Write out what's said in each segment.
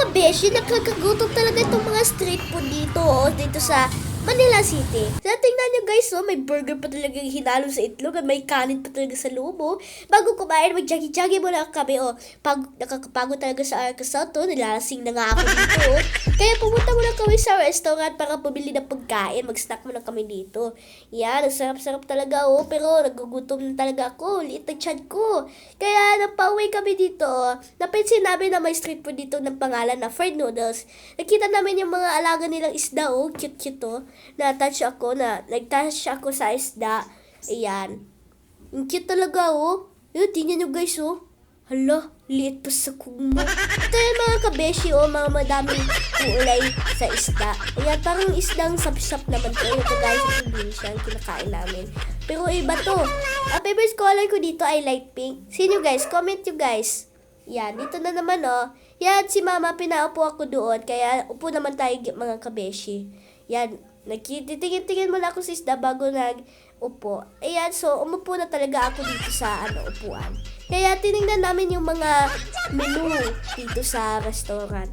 kabeshi, nakakagutom talaga itong mga street food dito, oh, dito sa Manila City. So, tingnan nyo guys, oh, may burger pa talaga hinalo sa itlog at may kanin pa talaga sa loob, oh. Bago kumain, mag-jaggy-jaggy muna kami, oh. Pag nakakapagod talaga sa Arkansas to, nilalasing na nga ako dito, oh. Kaya pumunta muna kami sa restaurant para pumili ng pagkain, mag-snack muna kami dito. Yan, ang sarap-sarap talaga, oh. Pero nagugutom na talaga ako, liit ng tiyan ko. Kaya napauwi kami dito, oh. Napansin namin na may street food dito ng pangalan na fried noodles. Nakita namin yung mga alaga nilang isda, oh. Cute-cute, oh. Na-touch ako, na nag-touch ako sa isda. Ayan. Ang cute talaga, oh. Yun, tingnan nyo guys, oh. Hala, liit pa sa kuma. Ito yung mga kabeshi, oh, mga madaming kulay sa isda. Ayan, parang isdang sap-sap naman to. Yung kagaya sa probinsya, yung kinakain namin. Pero iba to. Ang favorite color ko dito ay light pink. Sino guys? Comment you guys. Yan, dito na naman, oh. Yan, si mama, pinaupo ako doon. Kaya, upo naman tayo mga kabeshi. Yan, nagtitingin-tingin muna ako sa isda bago nag upo. Ayan, so umupo na talaga ako dito sa ano, upuan. Kaya tiningnan namin yung mga menu dito sa restaurant.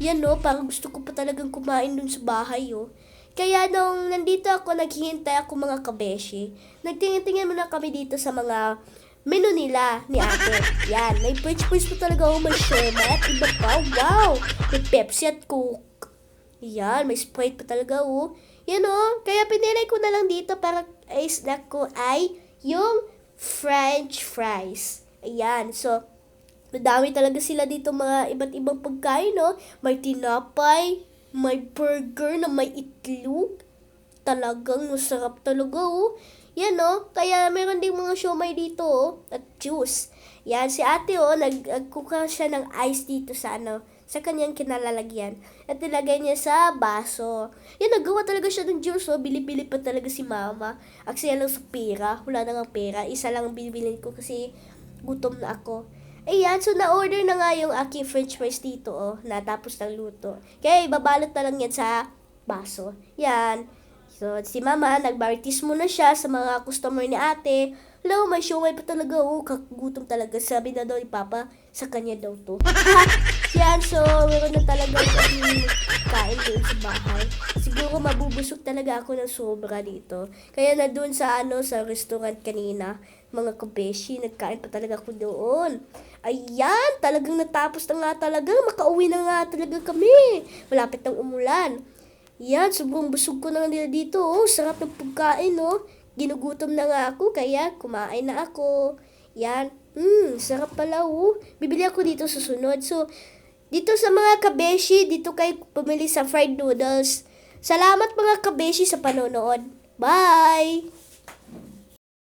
Yan no, parang gusto ko pa talagang kumain dun sa bahay oh. Kaya nung nandito ako, naghihintay ako mga kabeshi, nagtingin-tingin muna kami dito sa mga menu nila ni ate. Yan, may french fries pa talaga oh, may at iba pa. Wow! May Pepsi at Coke. Yan, may Sprite pa talaga oh. Yan oh, kaya pinili ko na lang dito para ay snack ko ay yung french fries. Ayan, so, madami talaga sila dito mga iba't ibang pagkain, no? May tinapay, may burger na may itlog. Talagang masarap talaga, oh. Yan, no? Kaya meron ding mga siomay dito, oh. At juice. Yan, si ate, oh, nag nagkuka siya ng ice dito sa, ano, sa kanyang kinalalagyan. At nilagay niya sa baso. Yan, nagawa talaga siya ng juice, oh. Bili-bili pa talaga si mama. Aksaya lang sa pera. Wala na nga pera. Isa lang ang bibilin ko kasi gutom na ako. Ayan, so na-order na nga yung aking french fries dito, oh, natapos ng luto. Kaya ibabalot na lang yan sa baso. Yan. So, si mama, nagbaritis muna siya sa mga customer ni ate. Hello, may siomay pa talaga, oh, kagutom talaga. Sabi na daw ni Papa, sa kanya daw to. Yan, so, meron na talaga kain doon sa bahay. Siguro mabubusog talaga ako ng sobra dito. Kaya na doon sa, ano, sa restaurant kanina, mga kabeshi, nagkain pa talaga ako doon. Ayan, talagang natapos na nga talaga. Makauwi na nga talaga kami. Malapit ng umulan. Yan, sobrang busog ko na nila dito. Oh, sarap ng pagkain, oh. Ginugutom na nga ako, kaya kumain na ako. Yan. Hmm, sarap pala, oh. Bibili ako dito sa sunod. So, dito sa mga kabeshi, dito kayo pumili sa fried noodles. Salamat mga kabeshi sa panonood. Bye!